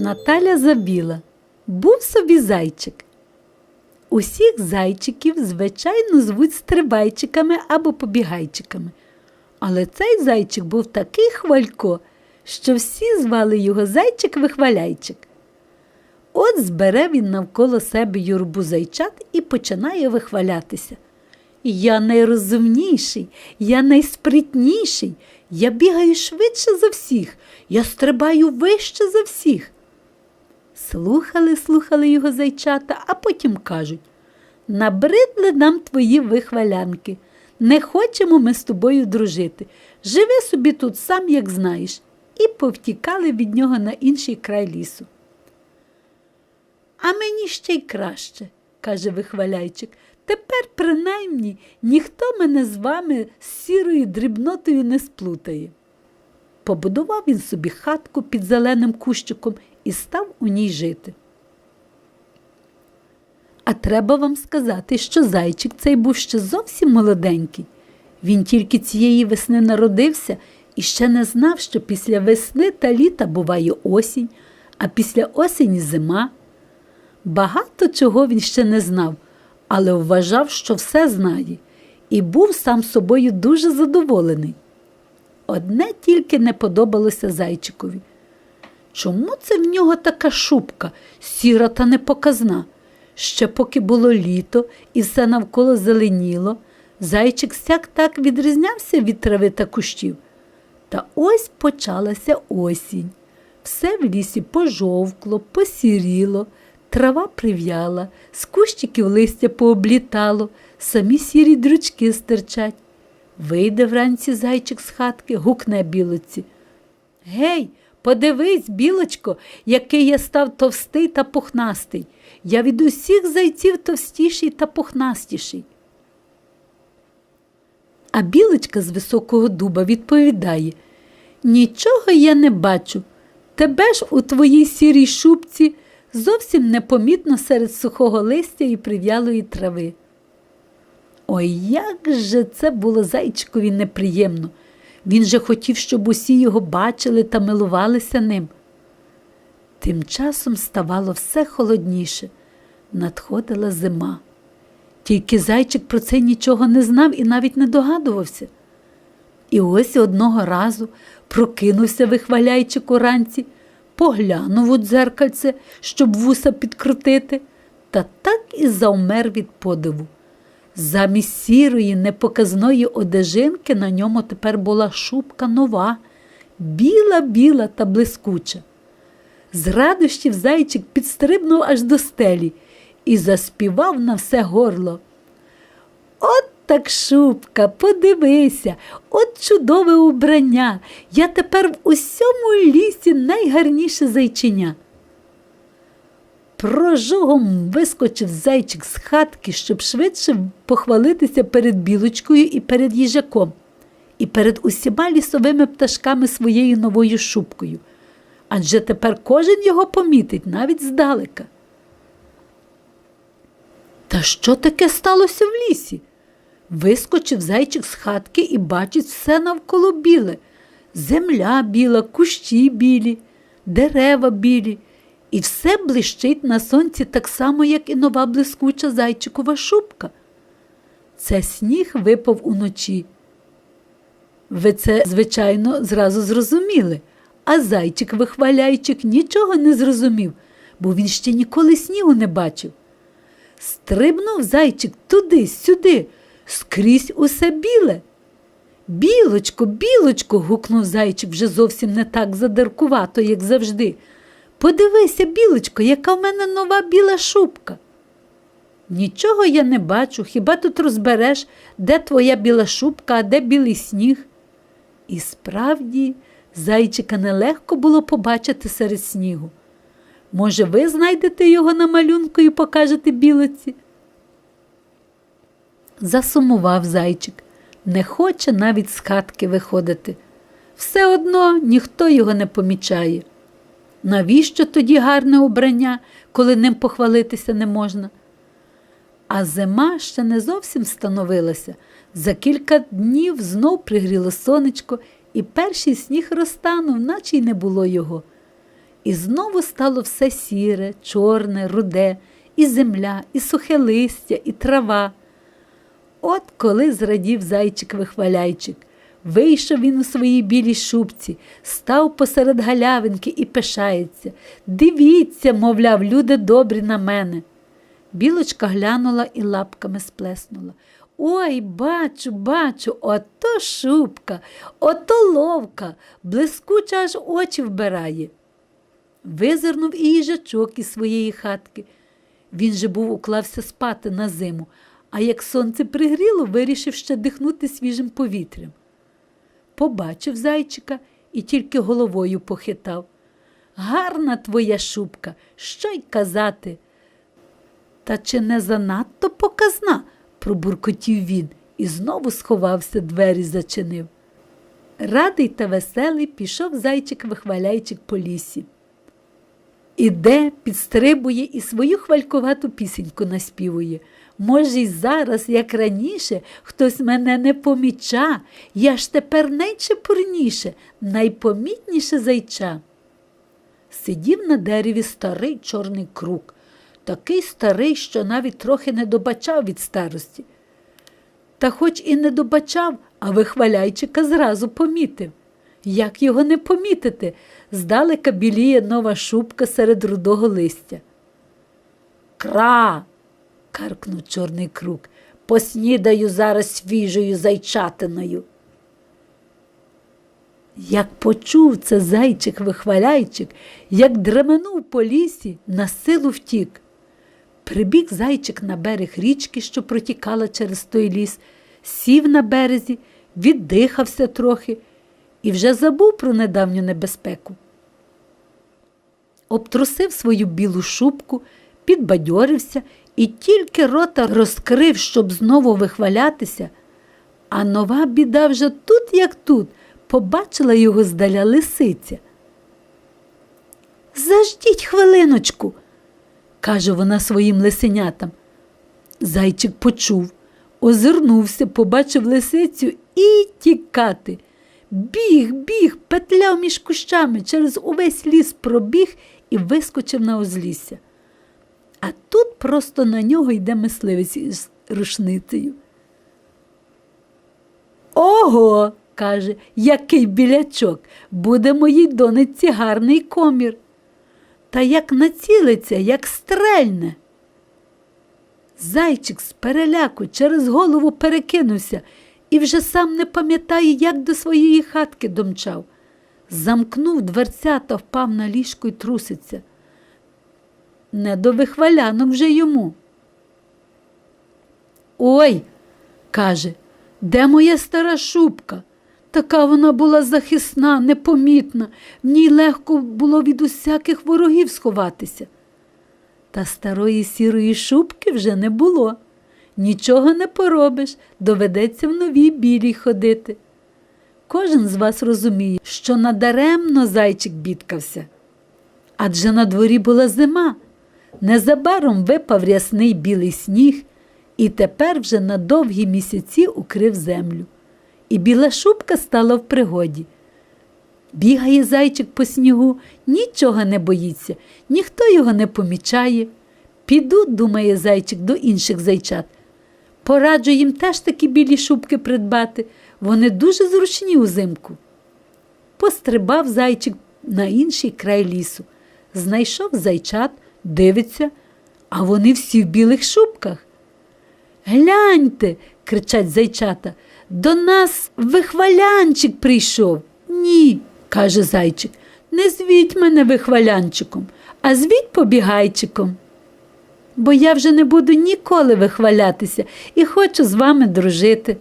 Наталя забіла. Був собі зайчик. Усіх зайчиків, звичайно, звуть стрибайчиками або побігайчиками. Але цей зайчик був такий хвалько, що всі звали його зайчик-вихваляйчик. От збере він навколо себе юрбу зайчат і починає вихвалятися. Я найрозумніший, я найспритніший, я бігаю швидше за всіх, я стрибаю вище за всіх. Слухали, слухали його зайчата, а потім кажуть набридли нам твої вихвалянки. Не хочемо ми з тобою дружити. Живи собі тут сам, як знаєш, і повтікали від нього на інший край лісу. А мені ще й краще, каже вихваляйчик. Тепер, принаймні, ніхто мене з вами з сірою дрібнотою не сплутає. Побудував він собі хатку під зеленим кущиком і став у ній жити. А треба вам сказати, що зайчик цей був ще зовсім молоденький. Він тільки цієї весни народився і ще не знав, що після весни та літа буває осінь, а після осені зима. Багато чого він ще не знав, але вважав, що все знає, і був сам собою дуже задоволений. Одне тільки не подобалося зайчикові. Чому це в нього така шубка, сіра та непоказна? Ще поки було літо і все навколо зеленіло, зайчик сяк так відрізнявся від трави та кущів. Та ось почалася осінь. Все в лісі пожовкло, посіріло, трава прив'яла, з кущиків листя пооблітало, самі сірі дрючки стирчать. Вийде вранці зайчик з хатки, гукне білоці. Гей, подивись, білочко, який я став товстий та пухнастий. Я від усіх зайців товстіший та пухнастіший. А білочка з високого дуба відповідає Нічого я не бачу. Тебе ж у твоїй сірій шубці зовсім непомітно серед сухого листя і прив'ялої трави. Ой, як же це було зайчикові неприємно. Він же хотів, щоб усі його бачили та милувалися ним. Тим часом ставало все холодніше, надходила зима. Тільки зайчик про це нічого не знав і навіть не догадувався. І ось одного разу прокинувся вихваляйчик уранці, поглянув у дзеркальце, щоб вуса підкрутити, та так і завмер від подиву. Замість сірої, непоказної одежинки на ньому тепер була шубка нова, біла-біла та блискуча. З радощів зайчик підстрибнув аж до стелі і заспівав на все горло. От так шубка, подивися, от чудове убрання. Я тепер в усьому лісі найгарніше зайчиня. Прожогом вискочив зайчик з хатки, щоб швидше похвалитися перед білочкою і перед їжаком, і перед усіма лісовими пташками своєю новою шубкою. Адже тепер кожен його помітить навіть здалека. Та що таке сталося в лісі? Вискочив зайчик з хатки і бачить все навколо біле. Земля біла, кущі білі, дерева білі. І все блищить на сонці так само, як і нова блискуча зайчикова шубка. Це сніг випав уночі. Ви це, звичайно, зразу зрозуміли, а зайчик, вихваляйчик, нічого не зрозумів, бо він ще ніколи снігу не бачив. Стрибнув зайчик туди, сюди, скрізь усе біле. Білочко, білочко, гукнув зайчик вже зовсім не так задиркувато, як завжди. Подивися, білочко, яка в мене нова біла шубка. Нічого я не бачу, хіба тут розбереш, де твоя біла шубка, а де білий сніг. І справді, зайчика нелегко було побачити серед снігу. Може, ви знайдете його на малюнку і покажете білоці? Засумував зайчик, не хоче навіть з хатки виходити. Все одно ніхто його не помічає. Навіщо тоді гарне убрання, коли ним похвалитися не можна? А зима ще не зовсім становилася. За кілька днів знов пригріло сонечко, і перший сніг розтанув, наче й не було його. І знову стало все сіре, чорне, руде, і земля, і сухе листя, і трава. От коли зрадів зайчик вихваляйчик. Вийшов він у своїй білій шубці, став посеред галявинки і пишається. Дивіться, мовляв, люди добрі на мене. Білочка глянула і лапками сплеснула. Ой, бачу, бачу, ото шубка, ото ловка, блискуча аж очі вбирає. Визирнув і їжачок із своєї хатки. Він же був уклався спати на зиму, а як сонце пригріло, вирішив ще дихнути свіжим повітрям. Побачив зайчика і тільки головою похитав. Гарна твоя шубка, що й казати. Та чи не занадто показна? пробуркотів він і знову сховався, двері зачинив. Радий та веселий пішов зайчик вихваляючи по лісі. Іде, підстрибує і свою хвалькувату пісеньку наспівує. Може, й зараз, як раніше, хтось мене не поміча, я ж тепер найчепурніше, найпомітніше зайча. Сидів на дереві старий чорний круг, такий старий, що навіть трохи не добачав від старості. Та хоч і не добачав, а вихваляйчика зразу помітив. Як його не помітити? Здалека біліє нова шубка серед рудого листя. Кра. каркнув чорний круг. Поснідаю зараз свіжою зайчатиною. Як почув це зайчик вихваляйчик, як дременув по лісі, на силу втік. Прибіг зайчик на берег річки, що протікала через той ліс, сів на березі, віддихався трохи і вже забув про недавню небезпеку. Обтрусив свою білу шубку, підбадьорився і тільки рота розкрив, щоб знову вихвалятися. А нова біда вже тут, як тут, побачила його здаля лисиця. Заждіть хвилиночку, каже вона своїм лисенятам. Зайчик почув, озирнувся, побачив лисицю і тікати. Біг, біг, петляв між кущами, через увесь ліс пробіг і вискочив на узлісся. А тут просто на нього йде мисливець із рушницею. Ого, каже, який білячок, буде моїй дониці гарний комір. Та як націлиться, як стрельне. Зайчик з переляку через голову перекинувся і вже сам не пам'ятає, як до своєї хатки домчав. Замкнув дверця та впав на ліжко й труситься. Не до вихвалянок вже йому. Ой, каже, де моя стара шубка? Така вона була захисна, непомітна, в ній легко було від усяких ворогів сховатися. Та старої сірої шубки вже не було. Нічого не поробиш, доведеться в новій білій ходити. Кожен з вас розуміє, що надаремно зайчик бідкався. Адже на дворі була зима. Незабаром випав рясний білий сніг, і тепер вже на довгі місяці укрив землю. І біла шубка стала в пригоді. Бігає зайчик по снігу, нічого не боїться, ніхто його не помічає. Піду, думає зайчик, до інших зайчат. Пораджу їм теж такі білі шубки придбати, вони дуже зручні узимку. Пострибав зайчик на інший край лісу, знайшов зайчат, дивиться, а вони всі в білих шубках. Гляньте, кричать зайчата, до нас вихвалянчик прийшов. Ні, каже зайчик, не звіть мене вихвалянчиком, а звіть побігайчиком. Бо я вже не буду ніколи вихвалятися і хочу з вами дружити.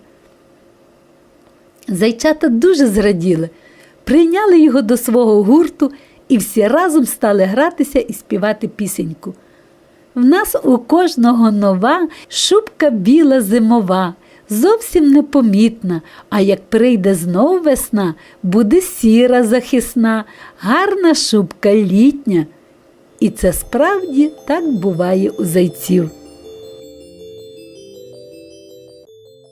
Зайчата дуже зраділи, прийняли його до свого гурту і всі разом стали гратися і співати пісеньку. В нас у кожного нова шубка біла зимова, зовсім непомітна, а як прийде знов весна, буде сіра захисна, гарна шубка літня. І це справді так буває у зайців.